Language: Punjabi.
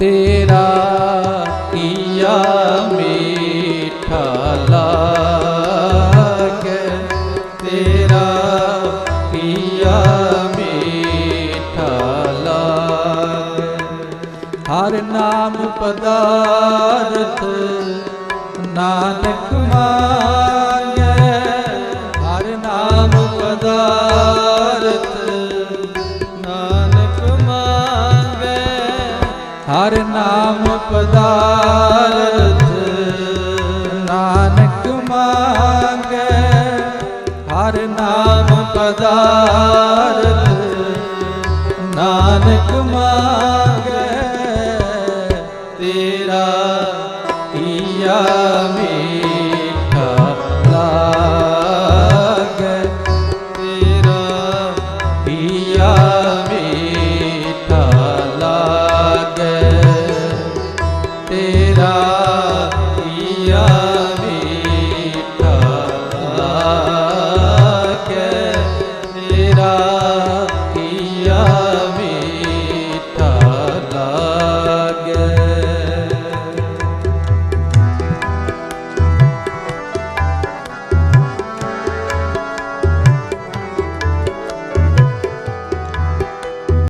ਤੇਰਾ ਕੀਆ ਮੀਠਾ ਲਾਗੇ। ਤੇਰਾ ਕੀਆ ਮੀਠਾ ਲਾਗੇ। ਹਰ ਨਾਮ ਪਦਾਰਥ ਨਾਨਕ ਮਾਂਗੇ। ਹਰ ਨਾਮ ਪਦਾਰਥ ਹਰ ਨਾਮ ਪਦਾਰਥ ਨਾਨਕ ਮੰਗੇ। ਹਰ ਨਾਮ ਪਦਾਰਥ ਨਾਨਕ ਮੰਗੇ। ਤੇਰਾ ਮੇ Yeah.